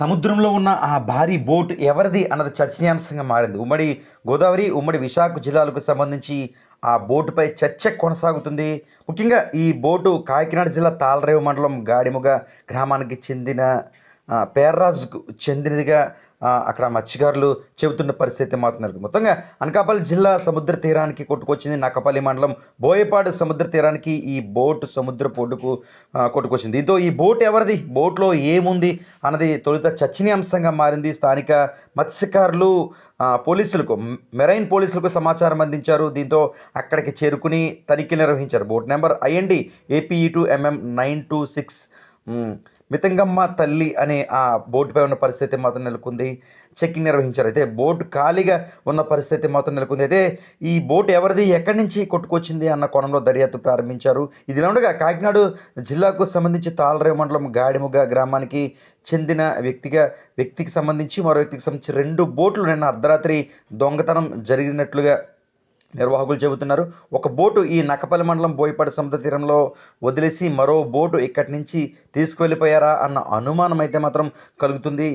సముద్రంలో ఉన్న ఆ భారీ బోట్ ఎవరిది అన్నది చర్చనీయాంశంగా మారింది. ఉమ్మడి గోదావరి ఉమ్మడి విశాఖ జిల్లాలకు సంబంధించి ఆ బోటుపై చర్చ కొనసాగుతుంది. ముఖ్యంగా ఈ బోటు కాకినాడ జిల్లా తాళరేవు మండలం గాడిముగ గ్రామానికి చెందిన ఆ, పేర్రాజుకు చెందినదిగా అక్కడ మత్స్యకారులు చెబుతున్న పరిస్థితి మాత్రం నెలకొంది. మొత్తంగా అనకాపల్లి జిల్లా సముద్ర తీరానికి కొట్టుకొచ్చింది నక్కపల్లి మండలం బోయపాడు సముద్ర తీరానికి ఈ బోటు సముద్ర పొడ్డుకు కొట్టుకొచ్చింది. దీంతో ఈ బోట్ ఎవరిది? బోట్లో ఏముంది అన్నది తొలుత చర్చనీయాంశంగా మారింది స్థానిక మత్స్యకారులు పోలీసులకు మెరైన్ పోలీసులకు సమాచారం అందించారు. దీంతో అక్కడికి చేరుకుని తనిఖీ నిర్వహించారు. Boat number IND APE two MM nine two six Mitangamma తల్లి అనే ఆ బోటుపై ఉన్న పరిస్థితి మాత్రం నెలకొంది. చెక్కింగ్ నిర్వహించారు. అయితే బోటు ఖాళీగా ఉన్న పరిస్థితి మాత్రం నెలకొంది. అయితే ఈ బోట్ ఎవరిది ఎక్కడి నుంచి కొట్టుకొచ్చింది అన్న కోణంలో దర్యాప్తు ప్రారంభించారు. ఇది ఉండగా కాకినాడ జిల్లాకు సంబంధించి తాళరే మండలం గాడిముగ గ్రామానికి చెందిన వ్యక్తిగా వ్యక్తికి సంబంధించి మరో వ్యక్తికి సంబంధించి రెండు బోట్లు నిన్న అర్ధరాత్రి దొంగతనం జరిగినట్లుగా నిర్వాహకులు చెబుతున్నారు. ఒక బోటు ఈ నక్కపల్లి మండలం బోయపాటి సముద్ర తీరంలో వదిలేసి మరో బోటు ఇక్కడి నుంచి తీసుకువెళ్ళిపోయారా అన్న అనుమానం అయితే మాత్రం కలుగుతుంది.